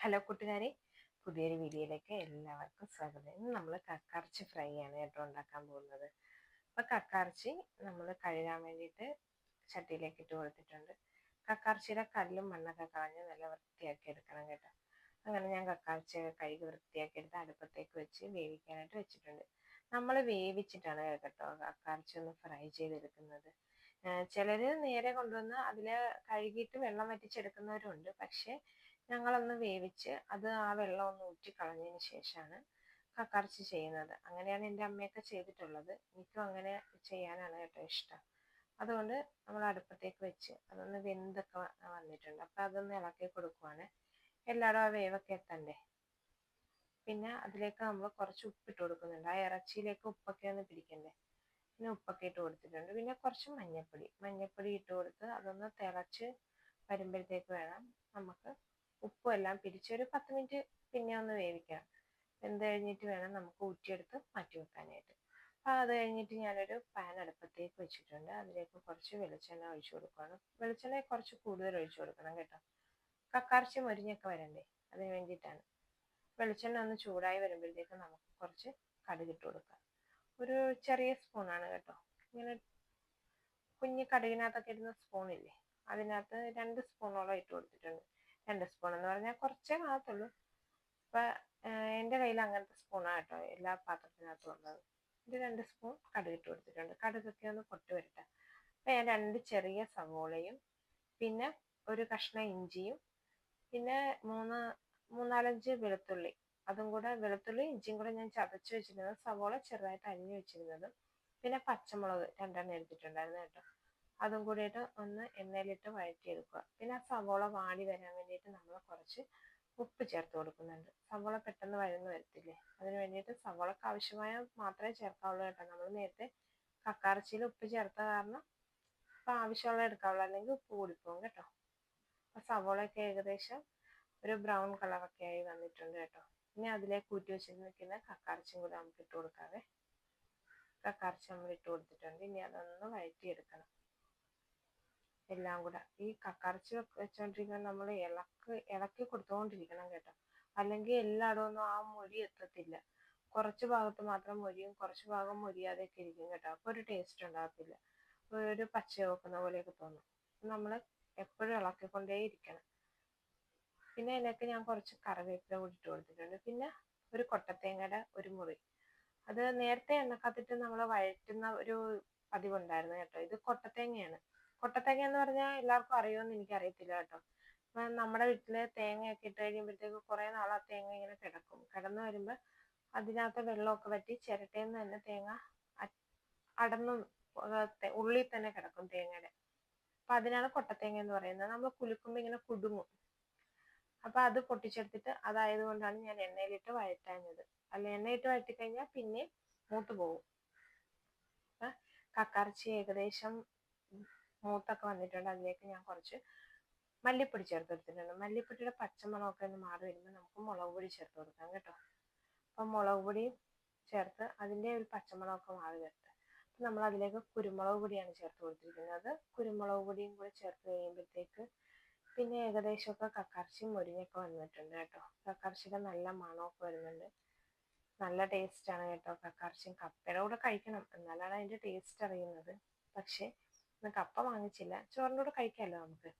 Hello കൂട്ടുകാരെ പുതിയൊരു വീഡിയോയിലേക്ക് എല്ലാവർക്കും സ്വാഗതം. ഇന്ന് നമ്മൾ കക്കറച്ചി ഫ്രൈ ആണ് കേട്ടോ ഉണ്ടാക്കാൻ പോകുന്നത്. അപ്പോൾ കക്കറച്ചി നമ്മൾ കഴുകാൻ വേണ്ടിയിട്ട് ചട്ടിയിലേക്ക് ഇട്ട് കൊടുത്തിട്ടുണ്ട്. കക്കാർച്ചിയുടെ കല്ലും മണ്ണൊക്കെ കളഞ്ഞ് നല്ല വൃത്തിയാക്കി എടുക്കണം കേട്ടോ. അങ്ങനെ ഞാൻ കക്കാർച്ചിയൊക്കെ കഴുകി വൃത്തിയാക്കി എടുത്ത് അടുപ്പത്തേക്ക് വെച്ച് വേവിക്കാനായിട്ട് വെച്ചിട്ടുണ്ട്. നമ്മൾ വേവിച്ചിട്ടാണ് കേട്ടോ കക്കാർച്ചി ഒന്ന് ഫ്രൈ ചെയ്തെടുക്കുന്നത്. ചിലർ നേരെ കൊണ്ടുവന്ന് അതിൽ കഴുകിയിട്ട് വെള്ളം വറ്റിച്ചെടുക്കുന്നവരുണ്ട്. പക്ഷേ ഞങ്ങളൊന്ന് വേവിച്ച് അത് ആ വെള്ളം ഒന്ന് ഊറ്റി കളഞ്ഞതിന് ശേഷമാണ് കക്കറച്ചി ചെയ്യുന്നത്. അങ്ങനെയാണ് എന്റെ അമ്മയൊക്കെ ചെയ്തിട്ടുള്ളത്. എനിക്കും അങ്ങനെ ചെയ്യാനാണ് കേട്ടോ ഇഷ്ടം. അതുകൊണ്ട് നമ്മൾ അടുപ്പത്തേക്ക് വെച്ച് അതൊന്ന് വെന്തൊക്കെ വന്നിട്ടുണ്ട്. അപ്പം അതൊന്ന് ഇളക്കി കൊടുക്കുവാണ്. എല്ലാവരും ആ വേവൊക്കെ എത്തണ്ടേ? പിന്നെ അതിലേക്ക് നമ്മൾ കുറച്ച് ഉപ്പിട്ട് കൊടുക്കുന്നുണ്ട്. ആ ഇറച്ചിയിലേക്ക് ഉപ്പൊക്കെ ഒന്ന് പിടിക്കണ്ടേ? പിന്നെ ഉപ്പൊക്കെ ഇട്ട് കൊടുത്തിട്ടുണ്ട്. പിന്നെ കുറച്ച് മഞ്ഞൾപ്പൊടി. മഞ്ഞൾപ്പൊടി ഇട്ട് കൊടുത്ത് അതൊന്ന് തിളച്ച് വരുമ്പോഴത്തേക്ക് വേണം നമുക്ക് ഉപ്പും എല്ലാം പിരിച്ചൊരു പത്ത് മിനിറ്റ് പിന്നെ ഒന്ന് വേവിക്കാം. വെന്ത് കഴിഞ്ഞിട്ട് വേണം നമുക്ക് ഊറ്റിയെടുത്ത് മാറ്റി വെക്കാനായിട്ട്. അപ്പോൾ അത് കഴിഞ്ഞിട്ട് ഞാനൊരു പാൻ അടുപ്പത്തേക്ക് വെച്ചിട്ടുണ്ട്. അതിലേക്ക് കുറച്ച് വെളിച്ചെണ്ണ ഒഴിച്ചു കൊടുക്കണം. വെളിച്ചെണ്ണ കുറച്ച് കൂടുതൽ ഒഴിച്ചു കൊടുക്കണം കേട്ടോ. കക്കാർച്ചി മൊരിഞ്ഞൊക്കെ വരണ്ടേ? അതിന് വേണ്ടിയിട്ടാണ്. വെളിച്ചെണ്ണ ഒന്ന് ചൂടായി വരുമ്പോഴത്തേക്ക് നമുക്ക് കുറച്ച് കടുകിട്ട് കൊടുക്കാം. ഒരു ചെറിയ സ്പൂണാണ് കേട്ടോ. ഇങ്ങനെ കുഞ്ഞ് കടുകിനകത്തൊക്കെ ഇടുന്ന സ്പൂണില്ലേ? അതിനകത്ത് രണ്ട് സ്പൂണോളം ഇട്ട് കൊടുത്തിട്ടുണ്ട്. രണ്ട് സ്പൂൺ എന്ന് പറഞ്ഞാൽ കുറച്ചേ കാണത്തുള്ളൂ അപ്പം എന്റെ കയ്യിൽ അങ്ങനത്തെ സ്പൂണാണ് കേട്ടോ. എല്ലാ പാത്രത്തിനകത്തും ഉള്ളത്. ഇത് രണ്ട് സ്പൂൺ കടുക് ഇട്ട് കൊടുത്തിട്ടുണ്ട്. കടുകൊക്കെ ഒന്ന് പൊട്ടി വരട്ടെ. അപ്പം ഞാൻ രണ്ട് ചെറിയ സവോളയും പിന്നെ ഒരു കഷ്ണം ഇഞ്ചിയും പിന്നെ മൂന്ന് മൂന്നാലഞ്ച് വെളുത്തുള്ളി. അതും കൂടെ വെളുത്തുള്ളി ഇഞ്ചിയും കൂടെ ഞാൻ ചതച്ച് വെച്ചിരുന്നത് സവോള ചെറുതായിട്ട് അരിഞ്ഞു വെച്ചിരുന്നതും. പിന്നെ പച്ചമുളക് രണ്ടെണ്ണം എടുത്തിട്ടുണ്ടായിരുന്നു കേട്ടോ. അതും കൂടിയിട്ട് ഒന്ന് എണ്ണയിലിട്ട് വഴറ്റിയെടുക്കുക. പിന്നെ ആ സവോള വാടി വരാൻ വേണ്ടിയിട്ട് നമ്മൾ കുറച്ച് ഉപ്പ് ചേർത്ത് കൊടുക്കുന്നുണ്ട്. സവോള പെട്ടെന്ന് വഴന്ന് വരത്തില്ലേ? അതിന് വേണ്ടിയിട്ട് സവോളക്ക് ആവശ്യമായ മാത്രമേ ചേർക്കാവുള്ളൂ കേട്ടോ. നമ്മൾ നേരത്തെ കക്കാറച്ചിയിൽ ഉപ്പ് ചേർത്ത കാരണം ഇപ്പം ആവശ്യമുള്ള എടുക്കാവുള്ളൂ. അല്ലെങ്കിൽ ഉപ്പ് കൂടിപ്പോകും കേട്ടോ. അപ്പം സവോളയൊക്കെ ഏകദേശം ഒരു ബ്രൗൺ കളറൊക്കെ ആയി വന്നിട്ടുണ്ട് കേട്ടോ. ഇനി അതിലേക്ക് കൂട്ടി വെച്ചിരിക്കുന്ന കക്കാറച്ചിയും കൂടെ നമുക്ക് ഇട്ട് കൊടുക്കാവേ. കക്കാറച്ചി നമ്മൾ ഇട്ട് കൊടുത്തിട്ടുണ്ട്. ഇനി അതൊന്ന് വഴറ്റിയെടുക്കണം. എല്ലാം കൂടെ. ഈ കക്കറച്ചി വെച്ചോണ്ടിരിക്കുമ്പോൾ നമ്മൾ ഇളക്ക് ഇളക്കി കൊടുത്തുകൊണ്ടിരിക്കണം കേട്ടോ. അല്ലെങ്കിൽ എല്ലായിടവും ഒന്നും ആ മൊഴി എത്തത്തില്ല. കുറച്ച് ഭാഗത്ത് മാത്രം മൊഴിയും കുറച്ച് ഭാഗം മൊഴിയാതെയൊക്കെ ഇരിക്കും കേട്ടോ. അപ്പോൾ ഒരു ടേസ്റ്റ് ഉണ്ടാകത്തില്ല ഒരു പച്ച വെക്കുന്ന പോലെയൊക്കെ തോന്നും. നമ്മൾ എപ്പോഴും ഇളക്കിക്കൊണ്ടേ ഇരിക്കണം. പിന്നെ അതിനൊക്കെ ഞാൻ കുറച്ച് കറിവേപ്പില കൂടി ഇട്ട് കൊടുത്തിട്ടുണ്ട്. പിന്നെ ഒരു കൊട്ടത്തേങ്ങയുടെ ഒരു മുറി. അത് നേരത്തെ എണ്ണക്കത്തിട്ട് നമ്മൾ വഴറ്റുന്ന ഒരു പതിവുണ്ടായിരുന്നു കേട്ടോ. ഇത് കൊട്ടത്തേങ്ങയാണ്. കൊട്ടത്തേങ്ങ എന്ന് പറഞ്ഞാൽ എല്ലാവർക്കും അറിയുമെന്ന് എനിക്കറിയത്തില്ല കേട്ടോ. അപ്പം നമ്മുടെ വീട്ടിൽ തേങ്ങയൊക്കെ ഇട്ട് കഴിയുമ്പോഴത്തേക്ക് കുറേ നാൾ ആ തേങ്ങ ഇങ്ങനെ കിടക്കും. കിടന്നു വരുമ്പോൾ അതിനകത്ത് വെള്ളമൊക്കെ വറ്റി ചിരട്ടയിൽ നിന്ന് തന്നെ തേങ്ങ അടന്നു ഉള്ളിൽ തന്നെ കിടക്കും തേങ്ങയുടെ. അപ്പൊ അതിനാണ് കൊട്ടത്തേങ്ങ എന്ന് പറയുന്നത്. നമ്മൾ കുലുക്കുമ്പോൾ ഇങ്ങനെ കുടുങ്ങും. അപ്പൊ അത് പൊട്ടിച്ചെടുത്തിട്ട് അതായത് കൊണ്ടാണ് ഞാൻ എണ്ണയിലിട്ട് വഴറ്റാഞ്ഞത്. അല്ല എണ്ണയിട്ട് വഴറ്റിക്കഴിഞ്ഞാൽ പിന്നെ മൂത്ത് പോകും കക്കറച്ചി ഏകദേശം മൂത്തൊക്കെ വന്നിട്ടുണ്ട് അതിലേക്ക് ഞാൻ കുറച്ച് മല്ലിപ്പൊടി ചേർത്ത് കൊടുത്തിട്ടുണ്ട്. മല്ലിപ്പൊടിയുടെ പച്ചമുളകൊക്കെ ഒന്ന് മാറി വരുമ്പോൾ നമുക്ക് മുളക് പൊടി ചേർത്ത് കൊടുക്കാം കേട്ടോ. അപ്പം മുളക് പൊടിയും ചേർത്ത് അതിന്റെ ഒരു പച്ചമുളകൊക്കെ മാറി വരട്ടെ. അപ്പം നമ്മൾ അതിലേക്ക് കുരുമുളക് പൊടിയാണ് ചേർത്ത് കൊടുത്തിരിക്കുന്നത്. കുരുമുളക് പൊടിയും കൂടെ ചേർത്ത് കഴിയുമ്പോഴത്തേക്ക് പിന്നെ ഏകദേശമൊക്കെ കക്കറച്ചിയും മുരിങ്ങയൊക്കെ വന്നിട്ടുണ്ട് കേട്ടോ. കക്കറച്ചിയുടെ നല്ല മണമൊക്കെ വരുന്നുണ്ട്. നല്ല ടേസ്റ്റാണ് കേട്ടോ. കക്കറച്ചിയും കപ്പയുടെ കൂടെ കഴിക്കണം. എന്നാലാണ് അതിന്റെ ടേസ്റ്റ് അറിയുന്നത്. പക്ഷേ ഇന്ന് കപ്പ വാങ്ങിച്ചില്ല. ചോറിന്റെ കൂടെ കഴിക്കാമല്ലോ നമുക്ക്?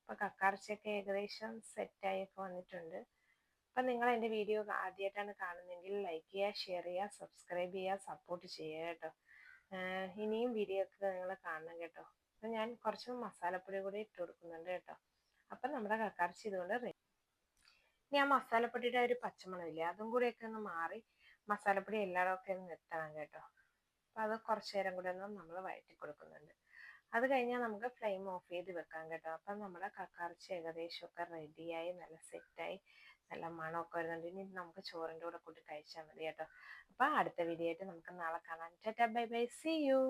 അപ്പോൾ കക്കാർച്ചയൊക്കെ ഏകദേശം സെറ്റായൊക്കെ വന്നിട്ടുണ്ട്. അപ്പം നിങ്ങൾ എന്റെ വീഡിയോ ആദ്യമായിട്ടാണ് കാണുന്നതെങ്കിൽ ലൈക്ക് ചെയ്യുക ഷെയർ ചെയ്യുക സബ്സ്ക്രൈബ് ചെയ്യുക സപ്പോർട്ട് ചെയ്യുക കേട്ടോ. ഇനിയും വീഡിയോ ഒക്കെ നിങ്ങൾ കാണണം കേട്ടോ. അപ്പം ഞാൻ കുറച്ച് മസാലപ്പൊടി കൂടി ഇട്ട് കൊടുക്കുന്നുണ്ട് കേട്ടോ. അപ്പം നമ്മുടെ കക്കാർച്ചി ഇതുകൊണ്ട് റെഡി ഇനി ആ മസാലപ്പൊടിയുടെ ഒരു പച്ചമണമില്ലേ അതും ഒക്കെ ഒന്ന് മാറി മസാലപ്പൊടി എല്ലായിടമൊക്കെ ഒന്ന് എത്തണം കേട്ടോ. അപ്പം അത് കുറച്ചു നേരം കൂടെ ഒന്ന് നമ്മൾ വഴറ്റി കൊടുക്കുന്നുണ്ട്. അത് കഴിഞ്ഞാൽ നമുക്ക് ഫ്ലെയിം ഓഫ് ചെയ്ത് വെക്കാം കേട്ടോ. അപ്പം നമ്മുടെ കക്കാർച്ചി ഏകദേശമൊക്കെ റെഡിയായി നല്ല സെറ്റായി നല്ല മണമൊക്കെ വരുന്നുണ്ട്. ഇനി നമുക്ക് ചോറിന്റെ കൂടെ കൂട്ടി കഴിച്ചാൽ മതി കേട്ടോ. അപ്പം അടുത്ത വീഡിയോ ആയിട്ട് നമുക്ക് നാളെ കാണാം. Tata bye bye see you